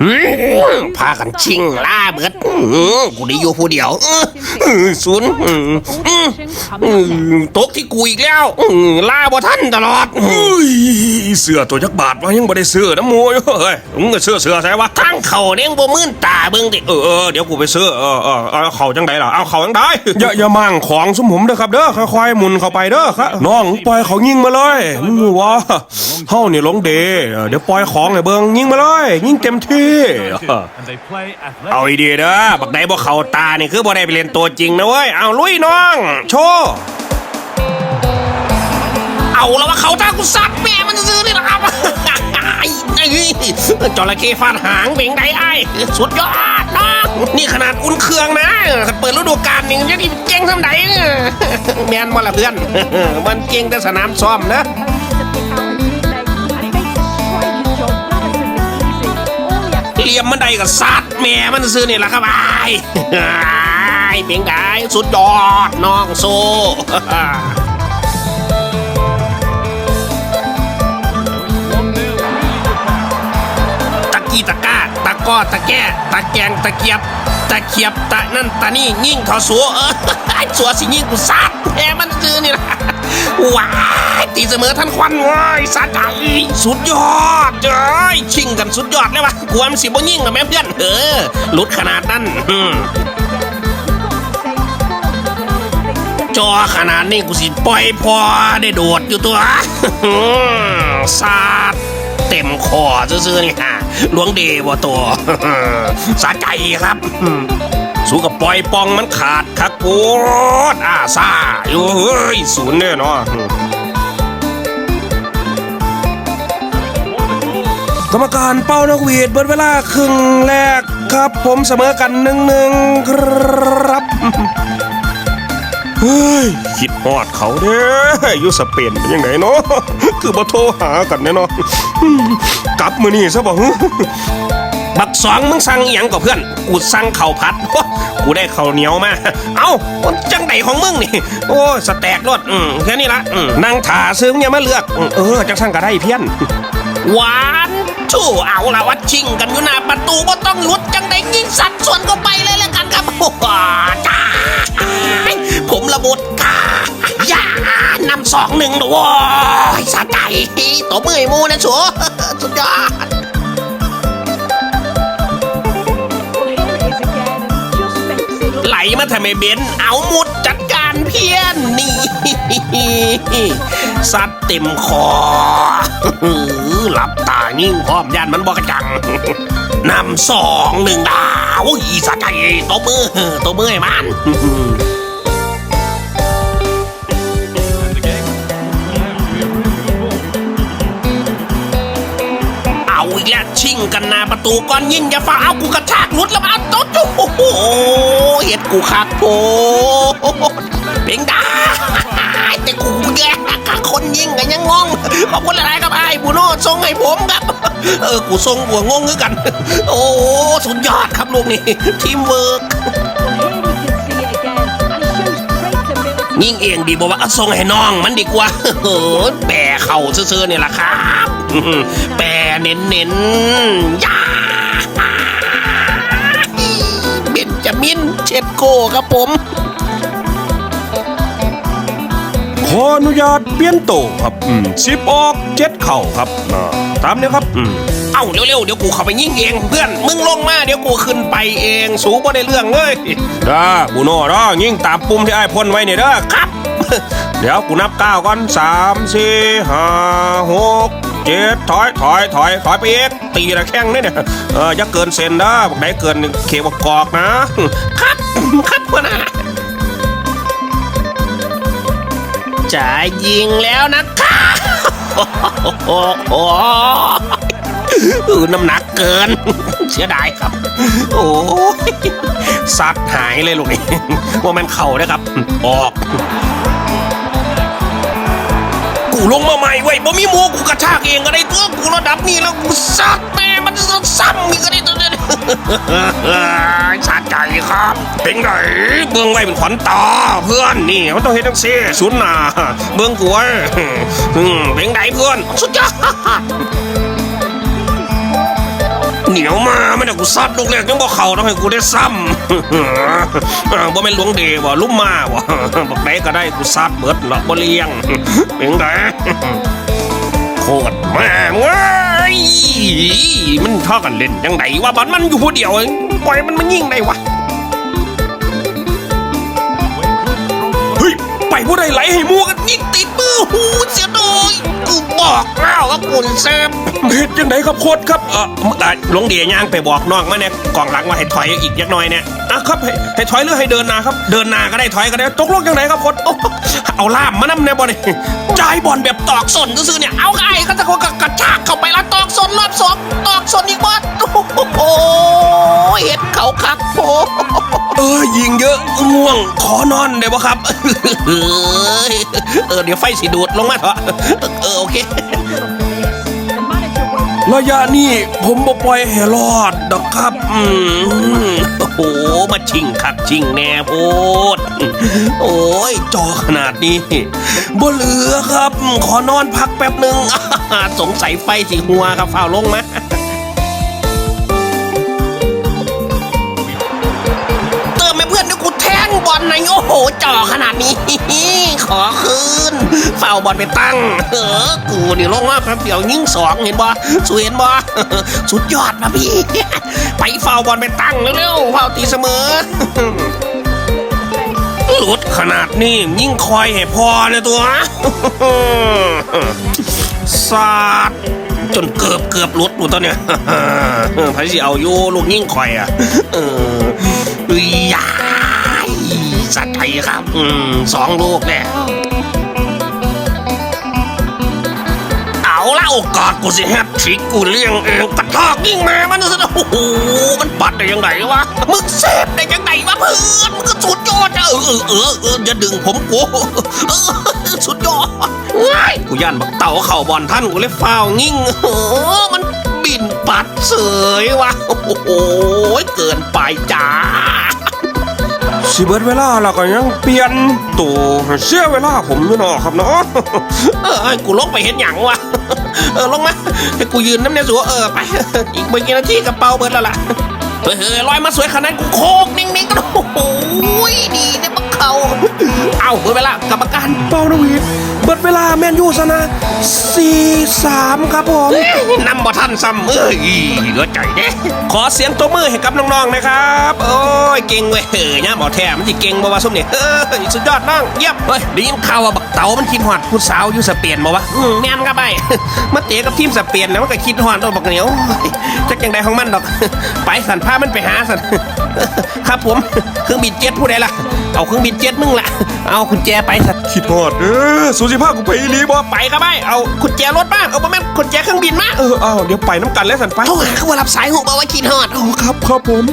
หืม พากันชิงล่าเบิดหืมกูได้อยู่ผู้เดียวอื้ออื้อศูนย์อื้ออื้ออื้อตกที่กูอีกแล้วอื้อล่าบ่ทันตลอดอื้อเฮ้ยเสือตัวจักบาทว่ายังบ่ได้ซื้อนะโมยเฮ้ยมึงก็ซื้อเสือใช่ปะทั้งเขาเนี่ยบ่มื่นตาเบิ่งดิเออเออเดี๋ยวกูไปซื้อเออเออเอาเขาจังไดล่ะเอาเขาจังไดอย่าอย่ามั่งของสมผมเด้อครับเด้อค่อยๆหมุนเข้าไปเด้อครับน้องปล่อยเขายิงมาเลยมึงว่าเฮานี่หลงเดเออเดี๋ยวปล่อยของให้เบิ่งยิงมาเลยยิงเต็มที่ and they play เอาอีดีเด้อบักใดบ่เขาตานี่คือบ่ได้ไปเรียนตัวจริงนะเว้ย เอาลุยน้อง โชว์เอาแล้วว่าเขาตากูซัดแม่มันซื้อนี่แหละครับจระเข้ฟาดหางเบ่งได้ไอ้สุดยอดน้องนี่ขนาดอุ่นเครื่องนะ เปิดฤดูกาลนี่ยังนี่เก่งทำไหนแมนบ่ละเพื่อน มันเก่งแต่สนามซ้อมนะ เหลี่ยมมันใดกับซัดแม่มันซื้อนี่แหละครับไอ้เพียงไดสุดยอดน้องโซตะกี้ตะกร้าตะก้อตะแก้ตะแกงตะเกียบ ตะเขียบตะนั่นตะนี่ยิ่งทอสัวเออไอ้สัวสิยิ่งกูซัดแม่มันซื้อนี่แหละ ว้ายตีเสมอท่านควันว้ยสาใจสุดยอดเอ้ยชิงกันสุดยอดเลยวะกลัวมันสิบ่ยิ่งกับแม่เพื่อนเออหลุดขนาดนั้นอืมจอขนาดนี้กูสิปล่อยพอได้โดดอยู่ตัวสาดเต็มคอซื่อๆนี่ฮะหลวงเดวตัวสะใจครับอืม สู้กับปล่อยปองมันขาดครับโคตรอาซาอยู่เฮ้ยศูนย์เนี่ยเนาะกรรมการเป้านกหวีดเบิดเวลาครึ่งแรกครับ ผมเสมอกันหนึ่งหนึ่งครับเฮ้ยคิดฮอดเขาเด้ออยู่สเปนเป็นยังไงเนาะคือบ่โทรหากันแน่นาะกลับมื้อนี้ซะบ่ บักสองมึงสั่งอหยังกับเพื่อน กูสั่งข้าวผัดกูได้ข้าวเหนียวมา เอ้าจังไดของมึงนี่ โอ้สแต็กรถอืมแค่นี้ละอืมนั่งถาซึ้งอย่ามาเลือก เออจังสั่งก็ได้เพี้ยนหวานชู่เอาละวัดชิงกันอยู่หน้าประตูบ่ต้องลุดจังไดยิงสัดส่วนก็ไปเลยแล้วกันครับโอ้จ้าผมระบุดค่ะย่านำสองหนึ่งด้วยสะใจตัวมือไอ้หมูนะชัวสุดยอด มาทำไมเบนเอาหมุดจัดการเพี้ยนนี่ ซัดเต็มคอหลับตายิ่งพร้อมยานมันบอกระจังนำสองหนึ่งดาวอีสะใจตบมือตบมือไอ้มัน ชิงกันหนาประตูก่อนยิงอย่าฟ้าเอากูกระชากหลุดแล้วมาเอาโต๊ะโอ้โหเห็ดกูคักโพเพ่งดาแต่กูแย่คนยิงกันยังงงขอบคุณหลายๆครับไอ้บูโน่ส่งให้ผมครับ เออกูส่งหัวงงคือกัน โอ้สุดยอดครับลูกนี่ทีมเวิร์กยิ่งเองดีบอกว่าส่งให้น้องมันดีกว่าแปรเข่าซื่อๆนี่แหละครับ แปรเน้นๆยาเบนจามินเช็ดโกครับผม ขออนุญาตเปลี่ยนโตวครับอืมสิบออกเจ็ดเข่าครับอ่าตามนี้ครับอืมเอ้าเร็วๆเดี๋ยวกูเข้าไปยิ่งเองเพื่อนมึงลงมาเดี๋ยวกูขึ้นไปเองสูบ่ได้เรื่องเลยเด้อบูโน่เด้อยิงตามปุ่มที่ไอ้ายพ่นไว้เนี่ยเด้อครับ เดี๋ยวกูนับก้าวก่อนสามสี่ห้าหก เจ็ดถอยถอยถอยถอยไปเอกตีละแข้งนี่เนี่ยเอออย่าเกินเซนนะบอกได้เกินเขวกอกนะ ครับครับพ่อนะจะยิงแล้วนะครับโอ้โหเออน้ำหนักเกิน เสียดายครับ โอ้ซัดหายเลยลูกนี่ว่ามันเข่านะครับ ออก ลงมาใหม่เว้ยบ่มีหมูกูกระชากเองก็ได้ตัวกูระดับนี้แล้วกูซัดแม่มันจะซ้ำอีกก็ได้ตัวเนี้ชาใจครับ เป็นไงเบื้องไว้เป็นขวัญตาเพื่อนนี่มันต้องเฮ็ดจังซี่สุนย์หนาเบื้องกูไว้เป็นไงเพื่อน สุดยอด เหนียวมาไม่ได้กูซัดลูกแรกยังบอกเขาต้องให้กูได้ซ้ำอ่าบ่แม่นหลวงเดบ่ลุ่มมาบ่บอกไหนก็ได้กูซัดเบิดละบ่เลี้ยงเป็นไงโคตรแม่งเว้ยมันท่อกันเล่นยังไงวะบอลมันอยู่ผู้เดียวเองปล่อยมันมายิงได้วะเฮ้ยไปผู้ใดไหลให้หมูกันยิงติดมือหูเสียดอยกูบอกแล้ วว่ากุนเซฟเฮ็ดยังไงครับโคตรครับเอออะหลวงเดียย่างไปบอกน้องมาเนี่ยกองหลังว่าให้ถอยอีกยักหน่อยเนี่ยอะครับให้ให้ถอยหรือให้เดินหนาครับ เดินหนาก็ได้ถอยก็ได้ตกลงยังไงครับโคตรโอ้เอาล่ามมานำเนี่ยบอลนี่จ่ายบอลแบบตอกสนก็ซื้อๆเนี่ยเอาไอ้ก็จะกกระชากเข้าไปแล้วตอกสนรอบสองตอกสนอีกบอลโอ้โหเห็ดเขาคักโอ้เออยิงเยอะง่วงขอนอนได้ปะครับเอยเออเดี๋ยวไฟสีดูดลงมาเถอะเออโอเค ระยะนี้ผมบ่ปล่อยให้รอดดอกครับอืมโอ้โหมาชิงคักชิงแน่โพดโอ้ยจอขนาดนี้บ่เหลือครับ ขอนอนพักแป๊บหนึ่งสงสัยไฟสีหัวครับฝ้าลงมา โอ้โหจ่อขนาดนี้ ขอคืนเฝ้าบอลไปตั้งเออกูนี่ลงมาครับเดี๋ยวยิงสองเห็นบ่สวยเห็นบ่สุดยอดนะพี่ ไปเฝ้าบอลไปตั้งเร็วๆเฝ้าตีเสมอหลุดขนาดนี้ยิ่งคอยให้พอเลยตัวสาดจนเกือบเกือบหลุดหมดตัวเนี่ยพายสิเอาอยู่ลูกยิ่งคอยอะเออยา สัตว์ไทยครับ อืมสองลูกเนี่ยเอาละโอกาสกูสิแฮตทริกกูเลี้ยงเองกระทอกยิ่งมามันซะโอ้โหมันปัดได้ยังไงวะมึงเซฟได้ยังไงวะเพื่อนมึงก็สุดยอดอะเออเออเออเอออย่าดึงผมกูสุดยอดว้ายกูย่านบักเต่าเข่าบอลท่านกูเลยฟาวงิ่งเออมันบินปัดเสยวะโอ้โหเกินไปจ้า สิเบิดเวลาแล้วก็ยังเปลี่ยนตัวเสียเวลาผมอยู่เนาะครับเนาะเออไอ้กูลงไปเห็นหยังวะเออลงมาให้กูยืนน้ำเนี่ยสัวเออไป อีกไม่กี่นาทีกระเป๋าเบิดแล้วล่ะเฮ้ยเฮ้ยลอยมาสวยขนาดกูโคกนิ่งๆก็โอ้โหดีเนี่ย เขา เอาเบิดเวลากรรมการเป่านกหวีดเบิดเวลาแมนยูชนะ4-3 ครับผม นำบ่ทันซ้ำเอ้ยเหลือใจเด้ขอเสียงตัวมือให้กับน้องๆนะครับ โอ้ยเก่งเว้ยเฮ้ยเนี่ยบ่แท้มันสิเก่งบ่วะส้มเนี่ยเฮ้ยสุดยอดน้องเยี่ยมเฮ้ยได้ยินข่าวว่าบักเต๋ามันคิดฮอดผู้สาวอยู่สเปนบ่วะอืมแม่นครับไอ้มาเตะกับทีมสเปนแล้วมันก็คิดฮอดตัวบักเหนียวโอ้ยจักจังใดของมันดอก ไปสันพามันไปหาสันครับผมเครื่องบินเจ็ตผู้ใดล่ะเอาเครื่องบินเจ็ตมึงล่ะเอาคุณแจไปสัตคิดฮอดเออสุสิภาพกูไปอีหลีบ่ไปครับไอ้เอาคุณแจรถมาเอาบ่แม่นคุณแจเครื่องบินมาเออเอาเดี๋ยวไปน้ำกันแล้วสันไปโทรหาเขาว่ารับสายหูบอกว่าคิดฮอดครับครับผม